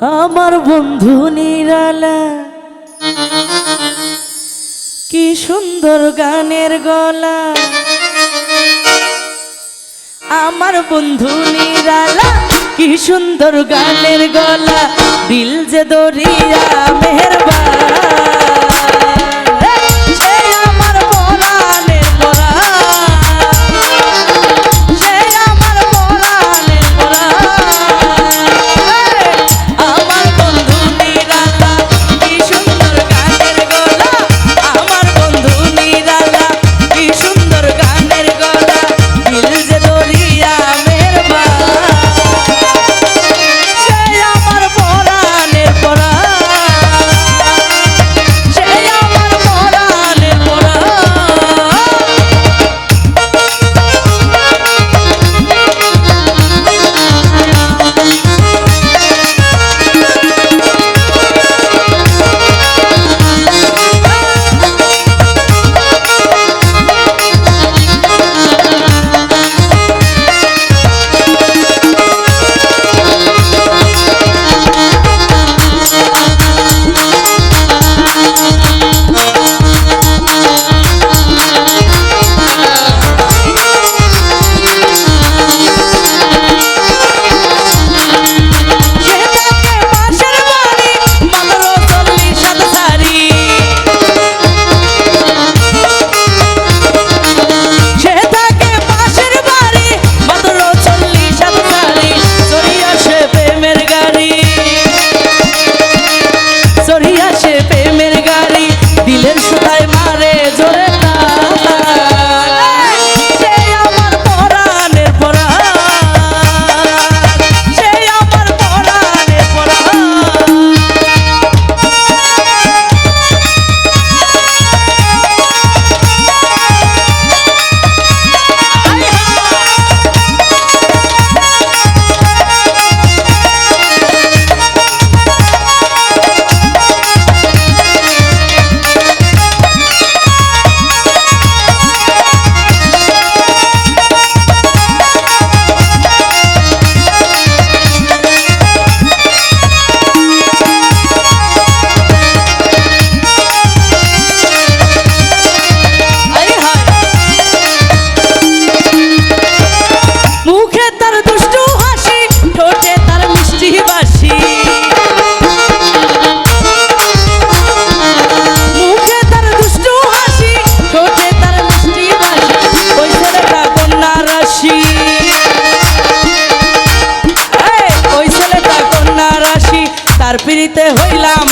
আমার বন্ধু নিরালা। কি সুন্দর গানের গলা। আমার বন্ধু নিরালা, কি সুন্দর গানের গলা। দিল যে দরিয়া মেহরবা মুখে তার দুষ্টু হাসি, ঠোঁটে তার মিষ্টি মুখে তার হাসি ওই ওই রাশি। তার পিড়িতে হইলাম